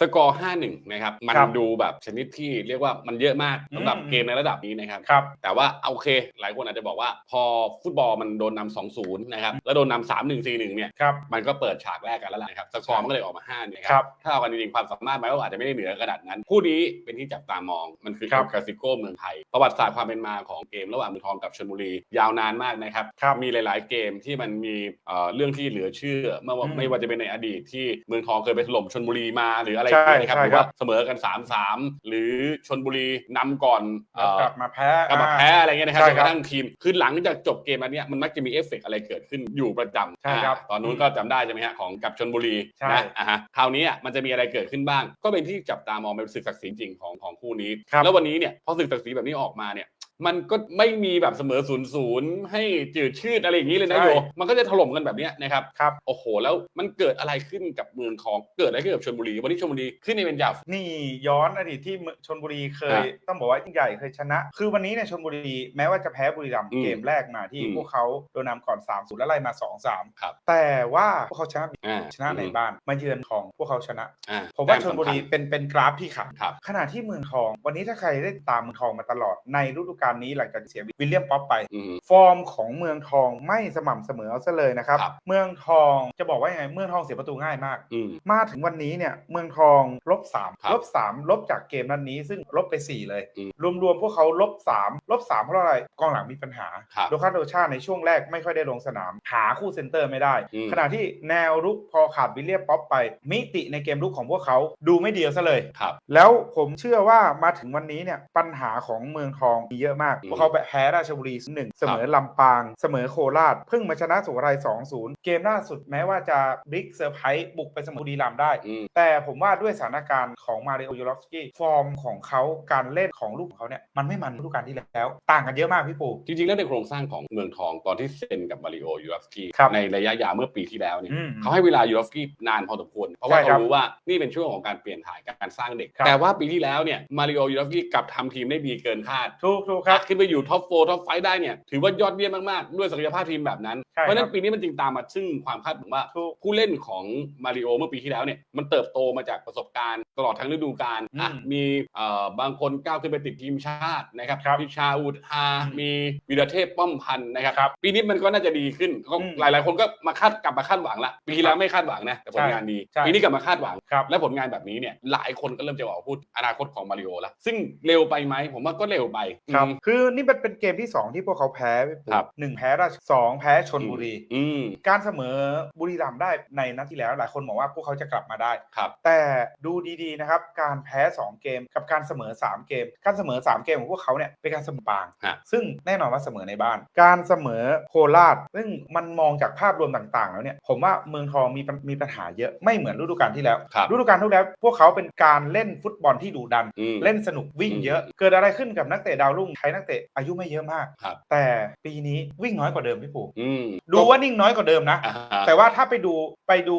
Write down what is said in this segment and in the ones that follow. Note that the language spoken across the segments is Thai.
สกอร์5-1นะครับ มันครับดูแบบชนิดที่เรียกว่ามันเยอะมากสำหรับอืม เกมในระดับนี้นะครับ ครับ แต่ว่าโอเค หลายคนอาจจะบอกว่าพอฟุตบอลมันโดนนำ2-0นะครับ แล้วโดนนำ3-1 4-1เนี่ย ครับ มันก็เปิดฉากแรกกันแล้วล่ะนะครับสกอร์มันก็เลยออกมา5เนี่ยครับถ้าเอากันจริงๆความสามารถไหมว่าอาจจะไม่ได้เหนือขนาดนั้นคู่นี้เป็นที่จับตามองมันคือครัเอลบคลาสิโกเมืองไทย ประวัติศาสตร์ความเป็นมาของเกมระหว่างเมืองทองกับชลบุรี ยาวนานมากนะครับครับมีหลายๆเกมที่มันมีเอ่อเรื่องที่เหลือเชื่อเมื่อว่าอืมไม่ว่าจะเป็นในอดีตที่เมืองทองเคยไปถล่มชลบุรีมาหรืออะไรอใช่ย่างเงี้ยนะครับใช่หรือครัว่าบเสมอกัน3-3หรือชลบุรีนำก่อนเอ่แล้วอกลับมาแพ้กลับมาแพ้อะไรเงี้ยนะครับใช่จนคกรับระทั่งทีมคือหลังจากจบเกมอันเนี้ยมันมักจะมีเอฟเฟกต์อะไรเกิดขึ้นอยู่ประจำใช่ครับอ่าตอนนู้นก็จำได้ใช่ไหมฮะของกับชนบุรีใช่นะอะฮะคราวนี้อะมันจะมีอะไรเกิดขึ้นบ้าง ก็เป็นที่จับตามองเป็นศึกศักดิ์ศรีจริงของของคู่นี้ครับแล้ววันนี้เนี่ยพอศึกศักดิ์ศรีแบบนี้ออกมาเนี่ย มันก็ไม่มีแบบเสมอศูนย์ศูนย์ให้จืดชืดอะไรอย่างนี้เลยนะใช่ โยมันก็จะถล่มกันแบบเนี้ยนะครับ ครับ โอ้โห แล้วมันเกิดอะไรขึ้นกับเมืองทอง เกิดอะไรขึ้นกับชลบุรี วันนี้ชลบุรีขึ้นในเป็นจับนี่ย้อนอดีตที่เมืองชนบุรีเคย อะต้องบอกว่ายิ่งใหญ่เคยชนะ คือวันนี้เนี่ยชนบุรีแม้ว่าจะแพ้บุรีรัมย์อืมเกมแรกมาที่อืมพวกเขาโดนนำก่อน3 0แล้วไล่มา2ครับ3แต่ว่าพวกเขาชนะอ่าชนะในบ้านมาเยือนของพวกเขาชนะ อ่าผมว่าแต้ชนบุรีสำคัญ เป็นเป็นกราฟที่ขาดครับ ขณะที่เมืองทอง วันนี้ถ้าใครได้ตามเมืองทองมาตลอดในฤดูกาลนี้หลังจากที่เสียวิลเลียมป๊อปไปอืมฟอร์มของเมืองทองไม่สม่ำเสมอเอาซะเลยนะครับครับ เมืองทองจะบอกว่ายังไงเมืองทองเสียประตูง่ายมากอืมมาถึงวันนี้เนี่ยเมืองทองลบสามครับลบสามลบจากเกมนัดนี้ซึ่งลบไป 4 เลยอืมรวมๆ พวกเขาลบสามลบสามเพราะอะไรกองหลังมีปัญหาครับโลคาโดชาในช่วงแรกไม่ค่อยได้ลงสนาม หาคู่เซนเตอร์ไม่ได้อืมขณะที่แนวรุกพอขาดวิลเลียมป๊อปไป มิติในเกมรุกของพวกเขาดูไม่ดีเอาซะเลยครับแล้วผมเชื่อว่ามาถึงวันนี้เนี่ยปัญหาของเมืองทองมีเยอะมากอืมพวกเขาแพ้ราชบุรีหนึ่งเสมอลำปาง เสมอโคราช เพิ่งมาชนะสุโขทัย2-0 เกมล่าสุดแม้ว่าจะบิ๊กเซอร์ไพรส์บุกไปเสมอบุรีรัมย์ได้อืมแต่ผมว่าด้วยสถานการณ์ของมาริโอยูรอฟสกี้ฟอร์มของเขาการเล่นของลูกของเขาเนี่ยมันไม่มันฤดูกาลที่แล้ว ต่างกันเยอะมากพี่ปูจริงๆแล้วในโครงสร้างของเมืองทองตอนที่เซ็นกับมาริโอยูรอฟสกี้ครับในระยะยาวเมื่อปีที่แล้วเนี่ยอืมเขาให้เวลายูรอฟสกี้นานพอสมควรเพราะว่าใช่ครัเขาบรู้ว่านี่เป็นช่วงของการเปลี่ยนถ่ายการสร้างเด็กครับแต่ว่าปีที่แล้วเนี่ยมาริโอยูรอฟสกี้กลับทำทีมได้ดีเกินคาดถูกถูกครับขึ้นไปอยู่ท็อปโฟท็อปไฟได้เนี่ยถือว่ายอดเยี่ยมมากๆ ด้วยศักยภาพทีมแบบนั้น ใช่เพราะฉะนั้ครันบปีนี้มันจึงตามมาซึ่งความคาดหวังว่า ถูก ผู้เล่นของมาริโอเมื่อปีที่แล้วเนี่ยมันเติบโตมาจากประสบการณ์ตลอดทั้งฤดูกาลอะอืมมีเอ่อบางคนก้าวขึ้นไปติดทีมชาตินะครับครับพิชาอุทาอืมมีวีรเทพป้อมพันธ์นะครับ ครับปีนี้มันก็น่าจะดีขึ้นก็อืมหลายๆ คนก็มาคาดกลับมาคาดหวังละปีที่แล้วไม่คาดหวังนะแต่ผลงานดีใช่ ปีนี้กลับมาคาดหวัง ครับ และผลงานแบบนี้เนี่ยหลายคนก็เริ่มจะออกมาพูดอนาคตของมาริโอแล้วซึ่งเร็วไปไหมผมว่าก็เร็วไปครับอืมคือนี่เป็นเป็นเกมที่ 2 ที่พวกเขาแพ้พี่ปูครับ หนึ่งแพ้ราชสองแพ้ชนบุรี อืมการเสมอบุรีรัมย์ได้ในนัดที่แล้วหลายคนบอกว่าพวกเขาจะกลับมาได้ ครับแต่ดูดีๆนะครับ การแพ้ 2 เกมกับการเสมอ 3 เกม การเสมอ 3 เกมของพวกเขาเนี่ยเป็นการเสมอปาง ฮะ ซึ่งแน่นอนว่าเสมอในบ้าน การเสมอโคราช ซึ่งมันมองจากภาพรวมต่างๆ แล้วเนี่ย ผมว่าเมืองทองมีปัญมีปัญหาเยอะไม่เหมือนฤดูกาลที่แล้วครับ ฤดูกาลที่แล้ว พวกเขาเป็นการเล่นฟุตบอลที่ดุดัน อืม เล่นสนุกวิ่งเยอะ เกิดอะไรขึ้นกับนักเตะดาวรุ่งใช้นักเตะอายุไม่เยอะมาก ครับ แต่ปีนี้วิ่งน้อยกว่าเดิมพี่ปูอืมดูว่านิ่งน้อยกว่าเดิมนะ อ่าฮะ แต่ว่าถ้าไปดูไปดู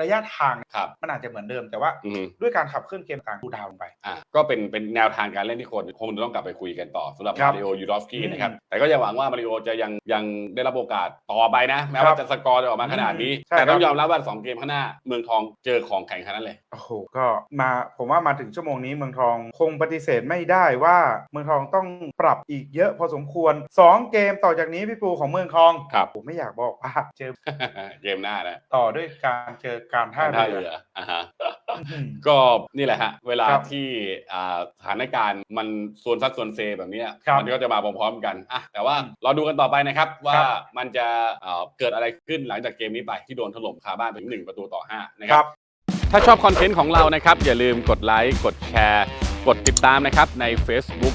ระยะทางครับ มันอาจจะเหมือนเดิม แต่ว่าอืมด้วยการขับเคลื่อนเกมต่างดูดาวลงไป อ่าก็เป็นเป็นแนวทางการเล่นที่คนคงจะต้องกลับไปคุยกันต่อสำหรับครัมาบริโอยูรอฟสกี้อืมนะครับ แต่ก็ยังหวังว่ามาริโอจะยังยังได้รับโอกาสต่อไปนะ แม้ครัว่าบจะสกอร์จะออกมาขนาดนี้ อืมใช่แต่ต้องครับยอมรับว่าสองเกมข้างหน้า เมืองทองเจอของแข่งขนาดนั้นเลย โอ้โหก็มาผมว่ามาถึงชั่วโมงนี้เมืองทองคงปฏิเสธไม่ได้ว่าเมืองทองต้องปรับอีกเยอะพอสมควร 2 เกมต่อจากนี้พี่ปูของเมืองทองครับผมไม่อยากบอกว่าเจอเกมหน้านะต่อด้วยการเจอการท่าท่าเรืเรือออ่าฮะอืมก็นี่แหละฮะเวลาครับที่อ่าสถานการณ์มันส่วนซัดส่วนเซแบบเนี้ยครับมันก็จะมาพร้อมๆกันอะแต่ว่าอืมเราดูกันต่อไปนะครับว่าครับมันจะเอ่อเกิดอะไรขึ้นหลังจากเกมนี้ไปที่โดนถล่มคาบ้านถึง 1 ประตูต่อ 5 นะคครัรับบถ้าชอบคอนเทนต์ของเรานะครับ อย่าลืมกดไลค์กดแชร์ กดติดตามนะครับใน Facebook